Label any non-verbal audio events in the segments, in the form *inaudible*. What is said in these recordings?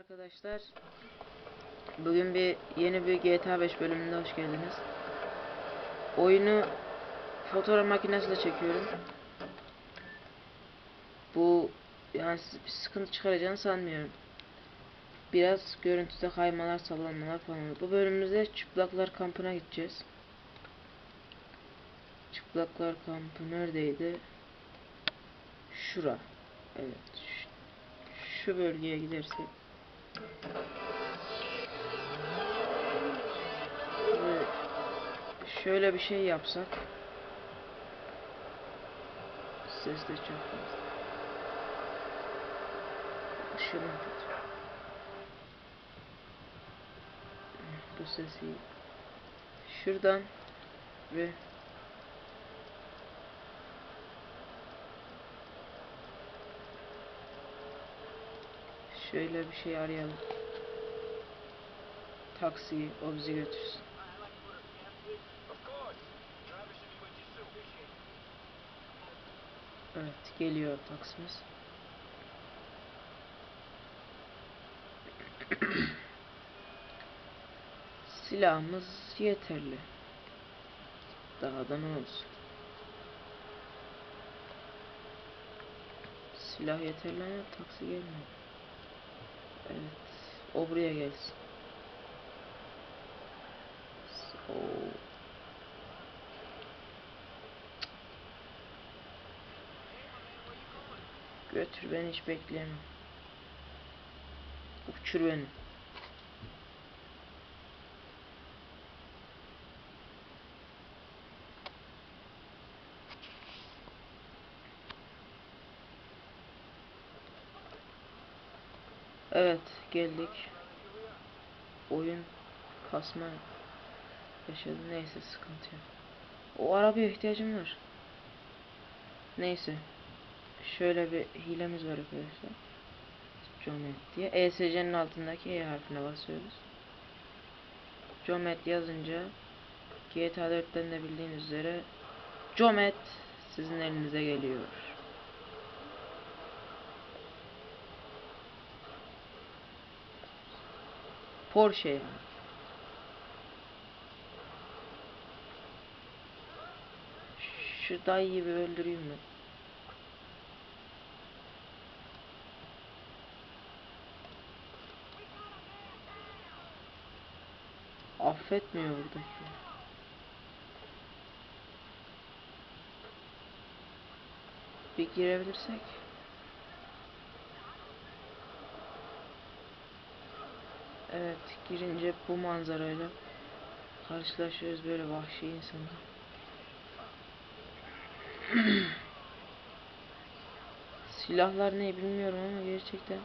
arkadaşlar. Bugün bir yeni bir GTA 5 bölümünde hoş geldiniz. Oyunu fotoğraf makinesiyle çekiyorum. Bu yani siz bir sıkıntı çıkaracağını sanmıyorum. Biraz görüntüde kaymalar, sallanmalar falan olur. Bu bölümümüzde çıplaklar kampına gideceğiz. Çıplaklar kampı neredeydi? Şura. Evet. Şu, bölgeye gidersek. Şöyle bir şey yapsak. Ses de çok fazla. Işığını kötü. Bu ses iyi. Şuradan ve şöyle bir şey arayalım. Taksiyi o bizi götürsün. Evet geliyor taksimiz. *clears throat* Silahımız yeterli. Daha da ne olsun. Silah yeterli ama taksi gelmiyor. Evet. O buraya gelsin. O Götür beni hiç bekleyemem. Uçur beni. Evet geldik. Oyun kasma yaşadı. Neyse sıkıntı yok. O arabaya ihtiyacım var. Neyse. Şöyle bir hilemiz var arkadaşlar. Comet diye. ESC'nin altındaki E harfine basıyoruz. Comet yazınca GTA 4'ten de bildiğiniz üzere Comet sizin elinize geliyor. Porsche yani. Şu dayıyı bir öldüreyim mi? Affetmiyor buradaki. Bir girebilirsek. Evet, girince bu manzarayla karşılaşıyoruz böyle vahşi insanlar. *clears throat* Silahlar ne bilmiyorum ama gerçekten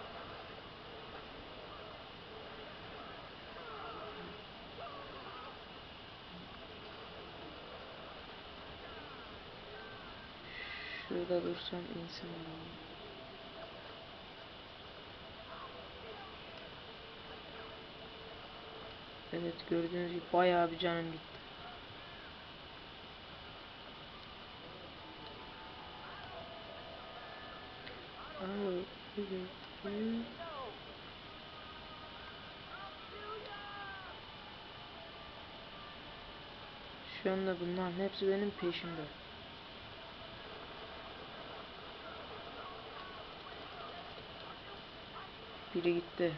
Şurada dursam insan olur. Evet gördüğünüz gibi bayağı bir canım gitti. Şu anda bunların hepsi benim peşimde. Biri gitti.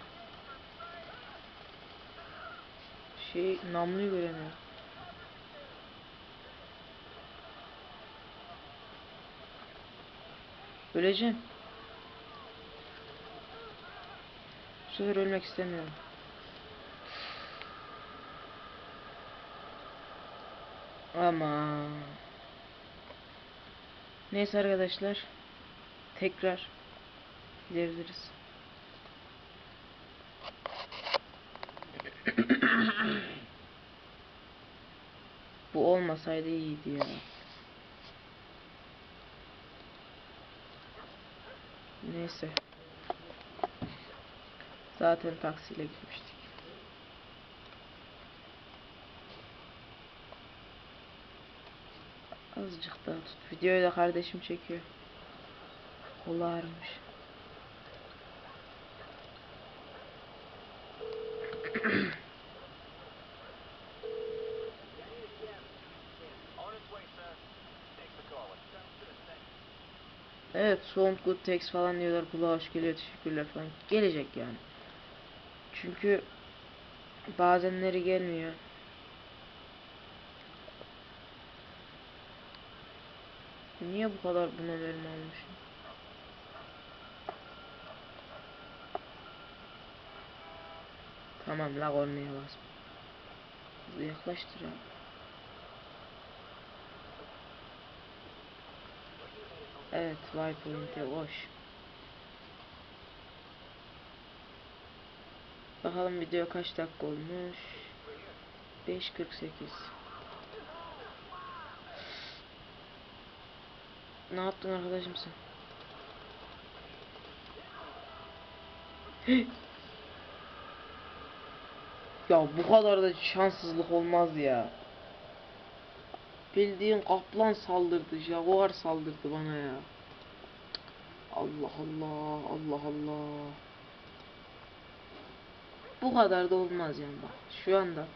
Şey namluyu göremiyorum. Öleceğim. Bu sefer ölmek istemiyorum. Ama Neyse arkadaşlar. Tekrar gidebiliriz. *coughs* Bu olmasaydı iyiydi ya. Neyse. Zaten taksiyle gitmiştik. Azıcık daha tut. Videoyu da kardeşim çekiyor. Kolu ağrımış. *coughs* Evet, sound good text falan diyorlar. Kulağa hoş geliyor. Teşekkürler falan. Gelecek yani. Çünkü bazenleri gelmiyor. Niye bu kadar buna verim almışım? Tamam la kornaya. Hızlı yaklaştır ya. Evet, Waypoint'e hoş. Bakalım video kaç dakika olmuş. 5.48 Ne yaptın arkadaşım sen? *gasps* ya bu kadar da şanssızlık olmaz ya. Bildiğin kaplan saldırdı, jaguar saldırdı bana ya. Allah Allah, Allah Allah. Bu kadar da olmaz yani bak. Şu anda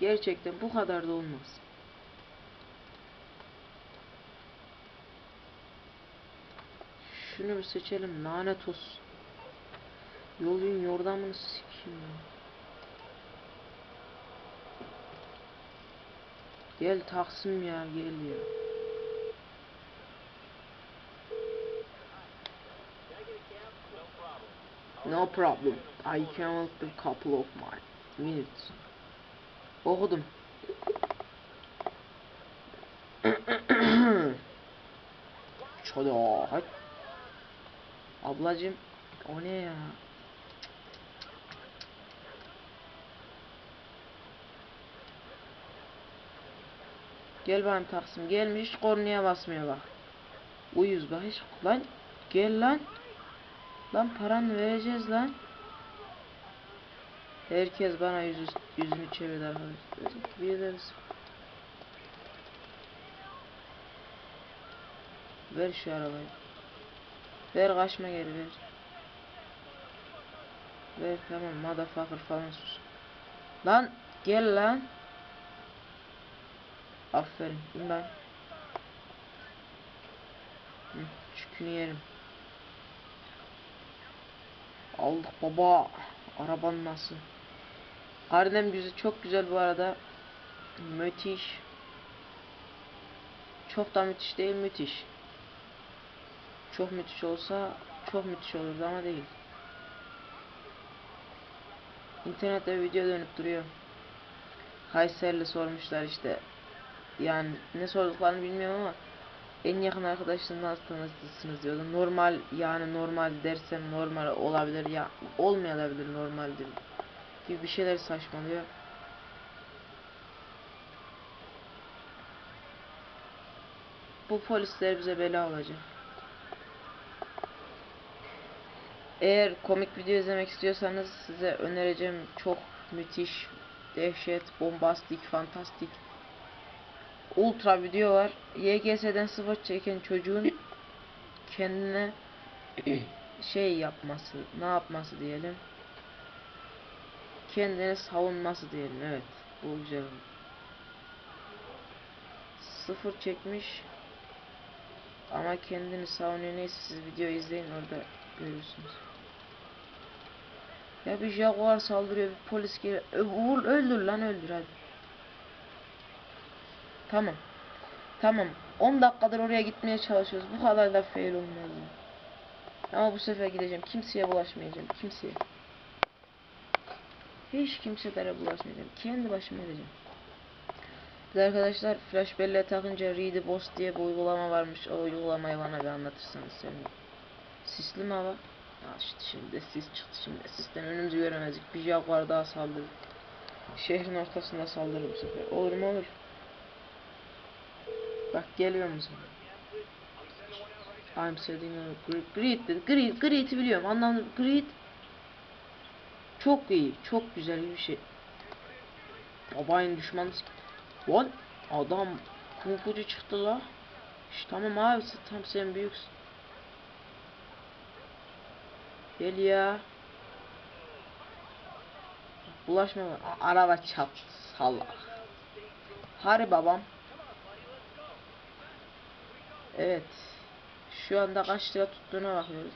gerçekten bu kadar da olmaz. Şunu bir seçelim. Lanet olsun. Yolun yordamını sikeyim. Gel Taksim ya gel ya. No problem. I can wait a couple of minutes. Okudum. *coughs* Çoda. Ablacım o ne ya? Gel benim Taksim gelmiş kornaya basmıyor bak. Uyuz bak hiç lan gel lan. Lan paranı vereceğiz lan. Herkes bana yüzü, yüzünü çevirdi arkadaşlar. Ederiz. Ver şu arabayı. Ver kaçma geri ver. Ver tamam motherfucker falan sus. Lan gel lan. Aferin. Hı, çükünü yerim. Aldık baba. Araban nasıl? Harbiden güzel, çok güzel bu arada. Müthiş. Çok da müthiş değil, müthiş. Çok müthiş olsa çok müthiş olurdu ama değil. İnternette video dönüp duruyor. Kayserili sormuşlar işte. Yani ne sorduklarını bilmiyorum ama en yakın arkadaşlarını nasıl tanıştırsınız diyordu. Normal yani normal dersem normal olabilir ya olmayabilir normaldir gibi bir şeyler saçmalıyor. Bu polisler bize bela olacak. Eğer komik video izlemek istiyorsanız size önereceğim çok müthiş, dehşet, bombastik, fantastik, ultra video var. YGS'den sıfır çeken çocuğun kendine şey yapması, ne yapması diyelim. Kendini savunması diyelim. Evet, bu güzel. Sıfır çekmiş. Ama kendini savunuyor. Neyse siz video izleyin orada görürsünüz. Ya bir jaguar saldırıyor, bir polis geliyor. Öldür lan öldür hadi. Tamam. Tamam. 10 dakikadır oraya gitmeye çalışıyoruz. Bu kadar da fail olmaz. Ama bu sefer gideceğim. Kimseye bulaşmayacağım. Kimseye. Hiç kimselere bulaşmayacağım. Kendi başıma edeceğim. Bir arkadaşlar flash belleğe takınca Read Boss diye bir uygulama varmış. O uygulamayı bana bir anlatırsanız sevinirim. Sisli mi hava? Ya şimdi sis çıktı şimdi. Sisten önümüzü göremezdik. Bir jaguar daha saldırdı. Şehrin ortasında saldırır bu sefer. Olur mu olur. Bak geliyor musun? I'm setting a great dedi. Great, great'i biliyorum. Anlamlı great. Çok iyi, çok güzel bir şey. Babayın düşmanı. What? Adam kumpucu çıktı la. Şş, tamam abi tam sen büyüksün. Gel ya. Bulaşma araba çarptı salak. Hari babam. Evet. Şu anda kaç lira tuttuğuna bakıyoruz.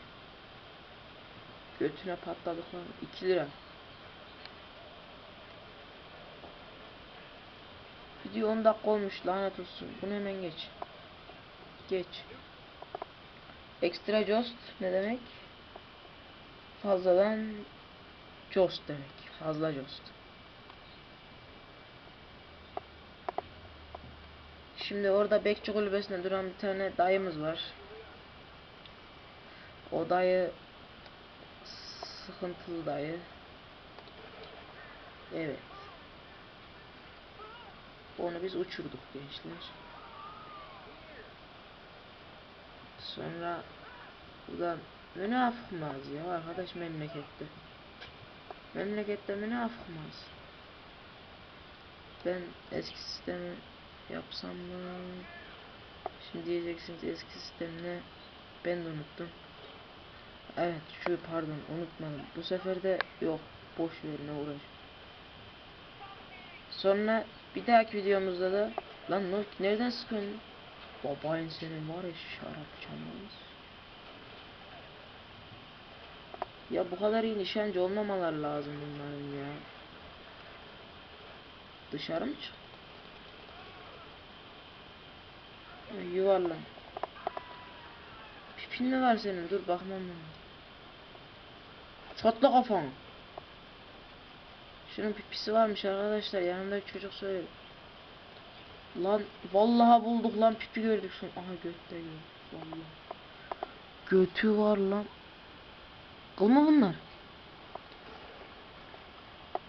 Götüne patladık lan. 2 lira. Video 10 dakika olmuş lanet olsun. Bunu hemen geç. Geç. Extra Jost ne demek? Fazladan Jost demek. Fazla Jost. Şimdi orada bekçi kulübesinde duran bir tane dayımız var. O dayı sıkıntılı dayı. Evet. Onu biz uçurduk gençler. Sonra buradan münafık mıyız ya arkadaş memlekette. Memlekette münafık mıyız? Ben eski sistemi yapsam mı? Şimdi diyeceksiniz eski sistem ne? Ben de unuttum. Evet şu pardon unutmadım. Bu sefer de yok boş ver ne uğraş. Sonra bir dahaki videomuzda da lan ne, nereden sıkıyorsun? Babayın senin var ya şarap çamuruz. Ya bu kadar iyi nişancı olmamaları lazım bunların ya. Dışarı mı çık? Ya Yuvarlan. Pipin mi var senin? Dur bakmam lazım. Çatla kafanı. Şunun pipisi varmış arkadaşlar. Yanımdaki çocuk söyledi. Lan vallahi bulduk lan pipi gördük son. Aha götte vallahi. Götü var lan. Kıl mı bunlar?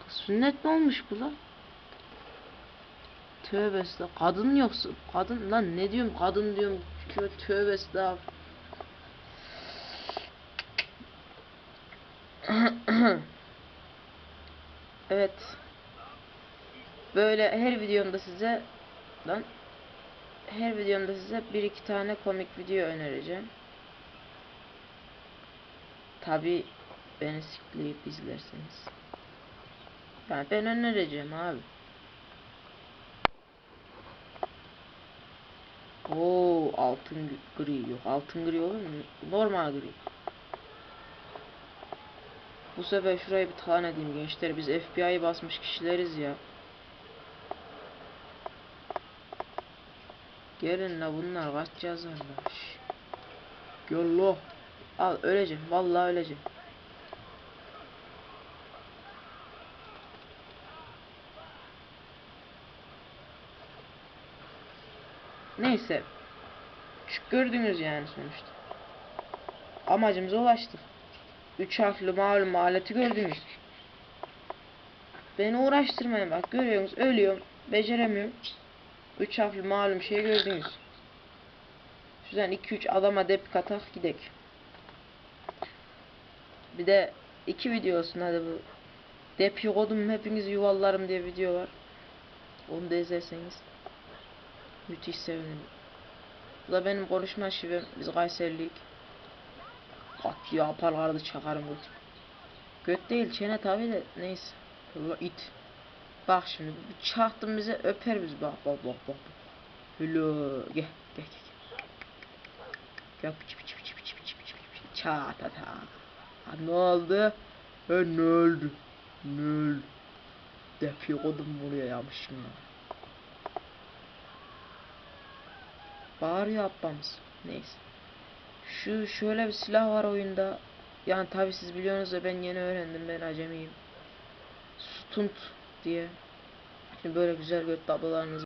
Sünnet mi olmuş bu lan? Tövbe estağfurullah. Kadın yoksa kadın lan ne diyorum kadın diyorum. Tövbe, estağfurullah. *coughs* evet. Böyle her videomda size lan her videomda size bir iki tane komik video önereceğim. Tabi beni sikleyip izlerseniz. Ben, ben önereceğim abi. Oo altın gri yok. Altın gri olur mu? Normal gri. Bu sefer şurayı bir tane edeyim gençler. Biz FBI'yi basmış kişileriz ya. Gelin la bunlar kaç yazarlar. Şş. Gel lo. Al öleceğim. Vallahi öleceğim. Neyse. Şu gördünüz yani sonuçta. Amacımıza ulaştık. Üç harfli malum aleti gördünüz. Beni uğraştırmayın bak görüyorsunuz ölüyorum. Beceremiyorum. Üç harfli malum şey gördünüz. Şuradan 2-3 adama dep katak gidek. Bir de iki video olsun hadi bu. Dep kodum hepiniz yuvallarım diye video var. Onu da izlerseniz. Müthiş sevinirim. Bu da benim konuşma şivem. Biz Kayserliyik. Kat yaparlardı çakarım göt. Göt değil çene tabi de neyse. Allah it. Bak şimdi bu çaktım bize öper biz bak bak bak bak. Hülo gel gel gel. Gel piç piç piç piç piç piç piç. Çatata. Ha ne oldu? Ha ne oldu? Ne oldu? Defi kodum buraya yapmışım ya. Bağırıyor ablamız. Neyse. Şu şöyle bir silah var oyunda. Yani tabi siz biliyorsunuz da ben yeni öğrendim ben acemiyim. Stunt diye. Şimdi böyle güzel göt tablolarınız